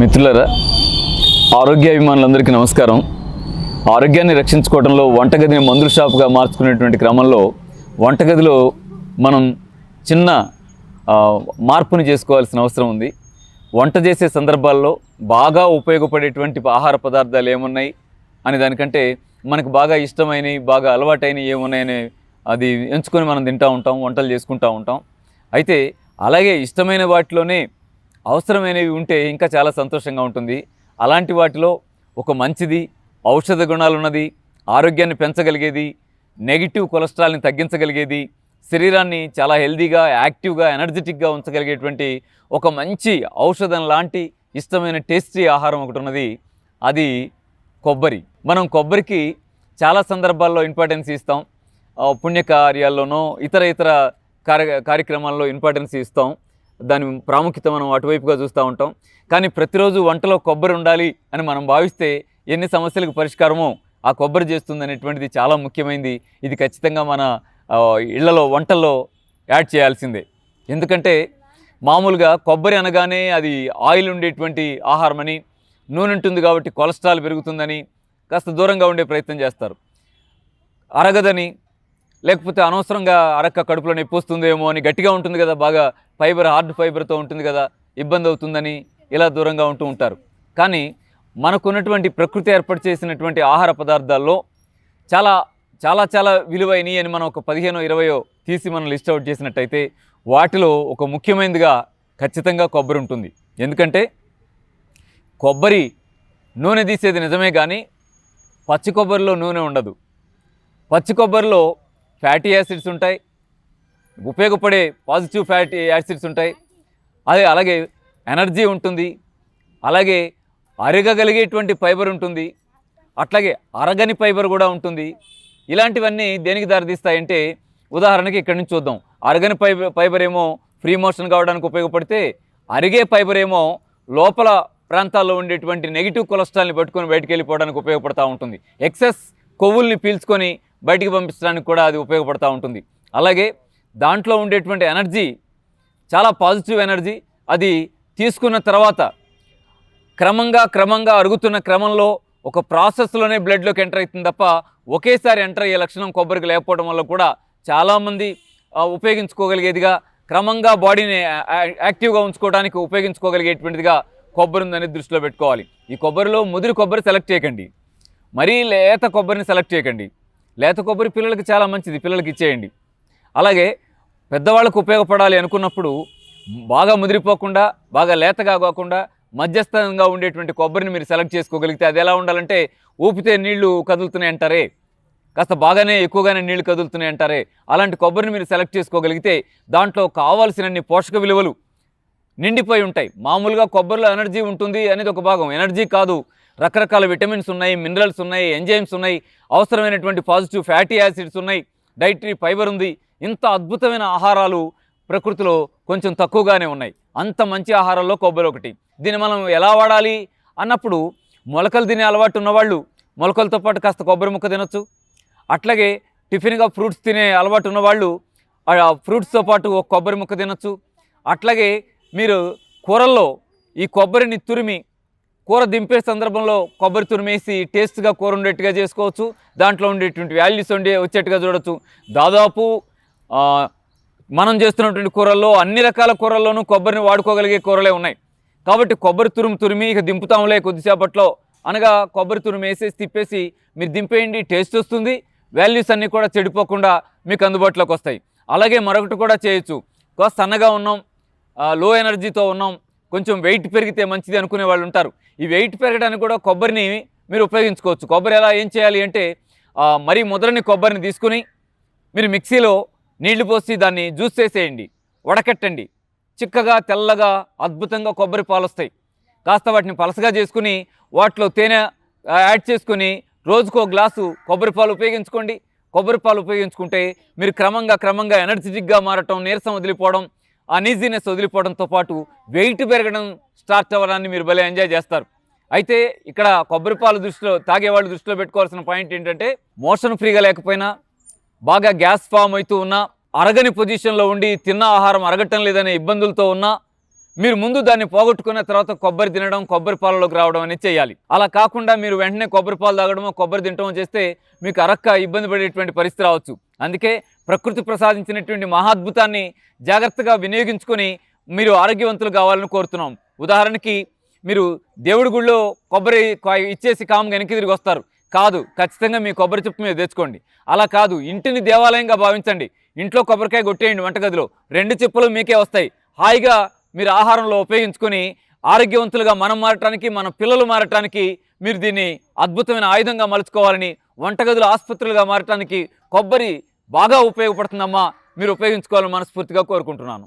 మిత్రులరా ఆరోగ్యాభిమానులందరికీ నమస్కారం. ఆరోగ్యాన్ని రక్షించుకోవడంలో వంటగదిని మందుల షాపుగా మార్చుకునేటువంటి క్రమంలో వంటగదిలో మనం చిన్న మార్పుని చేసుకోవాల్సిన అవసరం ఉంది. వంట చేసే సందర్భాల్లో బాగా ఉపయోగపడేటువంటి ఆహార పదార్థాలు ఏమున్నాయి అనే దానికంటే మనకు బాగా ఇష్టమైనవి బాగా అలవాటైనవి ఏమున్నాయని అది ఎంచుకొని మనం తింటూ ఉంటాం వంటలు చేసుకుంటూ ఉంటాం. అయితే అలాగే ఇష్టమైన వాటిలోనే అవసరమైనవి ఉంటే ఇంకా చాలా సంతోషంగా ఉంటుంది. అలాంటి వాటిలో ఒక మంచిది ఔషధ గుణాలున్నది ఆరోగ్యాన్ని పెంచగలిగేది నెగిటివ్ కొలెస్ట్రాల్ని తగ్గించగలిగేది శరీరాన్ని చాలా హెల్దీగా యాక్టివ్గా ఎనర్జెటిక్గా ఉంచగలిగేటువంటి ఒక మంచి ఔషధం లాంటి ఇష్టమైన టేస్టీ ఆహారం ఒకటి ఉన్నది. అది కొబ్బరి. మనం కొబ్బరికి చాలా సందర్భాల్లో ఇంపార్టెన్స్ ఇస్తాం. పుణ్యకార్యాల్లోనో ఇతర ఇతర కార్య కార్యక్రమాల్లో ఇంపార్టెన్స్ ఇస్తాం. దాని ప్రాముఖ్యత మనం అటువైపుగా చూస్తూ ఉంటాం. కానీ ప్రతిరోజు వంటలో కొబ్బరి ఉండాలి అని మనం భావిస్తే ఎన్ని సమస్యలకు పరిష్కారమో ఆ కొబ్బరి చేస్తుంది అనేటువంటిది చాలా ముఖ్యమైనది ఇది ఖచ్చితంగా మన ఇళ్ళలో వంటల్లో యాడ్ చేయాల్సిందే. ఎందుకంటే మామూలుగా కొబ్బరి అనగానే అది ఆయిల్ ఉండేటువంటి ఆహారమని నూనె ఉంటుంది కాబట్టి కొలెస్ట్రాల్ పెరుగుతుందని కాస్త దూరంగా ఉండే ప్రయత్నం చేస్తారు. అరగదని లేకపోతే అనవసరంగా అరక్క కడుపులో నొప్పి వస్తుందేమో అని గట్టిగా ఉంటుంది కదా బాగా ఫైబర్ హార్డ్ ఫైబర్తో ఉంటుంది కదా ఇబ్బంది అవుతుందని ఇలా దూరంగా ఉంటూ ఉంటారు. కానీ మనకున్నటువంటి ప్రకృతి ఏర్పాటు చేసినటువంటి ఆహార పదార్థాల్లో చాలా చాలా చాలా విలువైనవి అని మనం ఒక పదిహేనో ఇరవయో తీసి మనం లిస్ట్ అవుట్ చేసినట్టయితే వాటిలో ఒక ముఖ్యమైనదిగా ఖచ్చితంగా కొబ్బరి ఉంటుంది. ఎందుకంటే కొబ్బరి నూనె తీసేది నిజమే కానీ పచ్చి కొబ్బరిలో నూనె ఉండదు. పచ్చి కొబ్బరిలో ఫ్యాటీ యాసిడ్స్ ఉంటాయి ఉపయోగపడే పాజిటివ్ ఫ్యాటీ యాసిడ్స్ ఉంటాయి. అదే అలాగే ఎనర్జీ ఉంటుంది అలాగే అరగగలిగేటువంటి ఫైబర్ ఉంటుంది అట్లాగే అరగని ఫైబర్ కూడా ఉంటుంది. ఇలాంటివన్నీ దేనికి దారితీస్తాయంటే ఉదాహరణకి ఇక్కడి నుంచి చూద్దాం. అరగని ఫైబర్ ఫైబర్ ఏమో ఫ్రీ మోషన్ కావడానికి ఉపయోగపడితే అరిగే ఫైబర్ ఏమో లోపల ప్రాంతాల్లో ఉండేటువంటి నెగిటివ్ కొలెస్ట్రాల్ని పట్టుకొని బయటికి వెళ్ళిపోవడానికి ఉపయోగపడుతూ ఉంటుంది. ఎక్సెస్ కొవ్వుల్ని పీల్చుకొని బయటికి పంపించడానికి కూడా అది ఉపయోగపడుతూ ఉంటుంది. అలాగే దాంట్లో ఉండేటువంటి ఎనర్జీ చాలా పాజిటివ్ ఎనర్జీ అది తీసుకున్న తర్వాత క్రమంగా క్రమంగా అరుగుతున్న క్రమంలో ఒక ప్రాసెస్లోనే బ్లడ్లోకి ఎంటర్ అవుతుంది తప్ప ఒకేసారి ఎంటర్ అయ్యే లక్షణం కొబ్బరికి లేకపోవడం వల్ల కూడా చాలామంది ఉపయోగించుకోగలిగేదిగా క్రమంగా బాడీని యా- యాక్టివ్గా ఉంచుకోవడానికి ఉపయోగించుకోగలిగేటువంటిదిగా కొబ్బరి ఉందని దృష్టిలో పెట్టుకోవాలి. ఈ కొబ్బరిలో ముదిరి కొబ్బరి సెలెక్ట్ చేయకండి. మరీ లేత కొబ్బరిని సెలెక్ట్ చేయకండి. లేత కొబ్బరి పిల్లలకి చాలా మంచిది పిల్లలకి ఇచ్చేయండి. అలాగే పెద్దవాళ్ళకు ఉపయోగపడాలి అనుకున్నప్పుడు బాగా ముదిరిపోకుండా బాగా లేతగా కాకుండా మధ్యస్థంగా ఉండేటువంటి కొబ్బరిని మీరు సెలెక్ట్ చేసుకోగలిగితే అది ఎలా ఉండాలంటే ఊపితే నీళ్ళు కదులుతున్నాయి అంటారే కాస్త బాగానే ఎక్కువగానే నీళ్ళు కదులుతున్నాయి అంటారే అలాంటి కొబ్బరిని మీరు సెలెక్ట్ చేసుకోగలిగితే దాంట్లో కావాల్సినన్ని పోషక విలువలు నిండిపోయి ఉంటాయి. మామూలుగా కొబ్బరిలో ఎనర్జీ ఉంటుంది అనేది ఒక భాగం ఎనర్జీ కాదు. రకరకాల విటమిన్స్ ఉన్నాయి మినరల్స్ ఉన్నాయి ఎంజైమ్స్ ఉన్నాయి అవసరమైనటువంటి పాజిటివ్ ఫ్యాటీ యాసిడ్స్ ఉన్నాయి డైటరీ ఫైబర్ ఉంది ఇంత అద్భుతమైన ఆహారాలు ప్రకృతిలో కొంచెం తక్కువగానే ఉన్నాయి. అంత మంచి ఆహారాల్లో కొబ్బరి ఒకటి. దీన్ని మనం ఎలా వాడాలి? అన్నప్పుడు మొలకలు తినే అలవాటు ఉన్నవాళ్ళు మొలకలతో పాటు కాస్త కొబ్బరి ముక్క తినొచ్చు. అట్లాగే టిఫిన్గా ఫ్రూట్స్ తినే అలవాటు ఉన్నవాళ్ళు ఆ ఫ్రూట్స్తో పాటు ఒక కొబ్బరి ముక్క తినొచ్చు. అట్లాగే మీరు కూరల్లో ఈ కొబ్బరిని తురిమి కూర దింపే సందర్భంలో కొబ్బరి తురిమేసి టేస్ట్గా కూర ఉండేట్టుగా చేసుకోవచ్చు. దాంట్లో ఉండేటువంటి వాల్యూస్ ఉండే వచ్చేట్టుగా చూడవచ్చు దాదాపు మనం చేస్తున్నటువంటి కూరల్లో అన్ని రకాల కూరల్లోనూ కొబ్బరిని వాడుకోగలిగే కూరలే ఉన్నాయి. కాబట్టి కొబ్బరి తురుము తురిమి ఇక దింపుతాంలే కొద్దిసేపట్లో. అనగా కొబ్బరి తురుము వేసేసి తిప్పేసి మీరు దింపేయండి టేస్ట్ వస్తుంది. వాల్యూస్ అన్నీ కూడా చెడిపోకుండా మీకు అందుబాటులోకి వస్తాయి. అలాగే మరొకటి కూడా చేయొచ్చు. కాస్త సన్నగా ఉన్నాం లో ఎనర్జీతో ఉన్నాం. కొంచెం వెయిట్ పెరిగితే మంచిది అనుకునే వాళ్ళు ఉంటారు. ఈ వెయిట్ పెరగడానికి కూడా కొబ్బరిని మీరు ఉపయోగించుకోవచ్చు. కొబ్బరి ఎలా ఏం చేయాలి అంటే మరీ ముద్రని కొబ్బరిని తీసుకుని మీరు మిక్సీలో నీళ్ళు పోసి దాన్ని జ్యూస్ చేసేయండి. వడకట్టండి. చిక్కగా తెల్లగా అద్భుతంగా కొబ్బరి పాలు వస్తాయి. కాస్త వాటిని పలసగా చేసుకుని వాటిలో తేనె యాడ్ చేసుకుని రోజుకో గ్లాసు కొబ్బరి పాలు ఉపయోగించుకోండి. కొబ్బరి పాలు ఉపయోగించుకుంటే మీరు క్రమంగా క్రమంగా ఎనర్జెటిక్గా మారటం నీరసం వదిలిపోవడం అనీజీనెస్ వదిలిపోవడంతో పాటు వెయిట్ పెరగడం స్టార్ట్ అవ్వడాన్ని మీరు భలే ఎంజాయ్ చేస్తారు. అయితే ఇక్కడ కొబ్బరి పాలు దృష్టిలో తాగేవాళ్ళు దృష్టిలో పెట్టుకోవాల్సిన పాయింట్ ఏంటంటే మోషన్ ఫ్రీగా లేకపోయినా బాగా గ్యాస్ ఫామ్ అవుతూ ఉన్నా అరగని పొజిషన్లో ఉండి తిన్న ఆహారం అరగటం లేదనే ఇబ్బందులతో ఉన్నా మీరు ముందు దాన్ని పోగొట్టుకున్న తర్వాత కొబ్బరి తినడం కొబ్బరి పాలలోకి రావడం అనేది చేయాలి. అలా కాకుండా మీరు వెంటనే కొబ్బరి పాలు తాగడమో కొబ్బరి తినడమో చేస్తే మీకు అరక్క ఇబ్బంది పడేటువంటి పరిస్థితి రావచ్చు. అందుకే ప్రకృతి ప్రసాదించినటువంటి మహాద్భుతాన్ని జాగ్రత్తగా వినియోగించుకొని మీరు ఆరోగ్యవంతులు కావాలని కోరుతున్నాం. ఉదాహరణకి మీరు దేవుడి గుళ్ళో కొబ్బరి ఇచ్చేసి కామ్గా వెనక్కి తిరిగి వస్తారు. కాదు ఖచ్చితంగా మీ కొబ్బరి చెప్పు మీద తెచ్చుకోండి. అలా కాదు ఇంటిని దేవాలయంగా భావించండి. ఇంట్లో కొబ్బరికాయ కొట్టేయండి వంటగదిలో. రెండు చెప్పులు మీకే వస్తాయి. హాయిగా మీరు ఆహారంలో ఉపయోగించుకొని ఆరోగ్యవంతులుగా మనం మారటానికి మన పిల్లలు మారటానికి మీరు దీన్ని అద్భుతమైన ఆయుధంగా మలుచుకోవాలని వంటగదులు ఆసుపత్రులుగా మారటానికి కొబ్బరి బాగా ఉపయోగపడుతుందమ్మా. మీరు ఉపయోగించుకోవాలని మనస్ఫూర్తిగా కోరుకుంటున్నాను.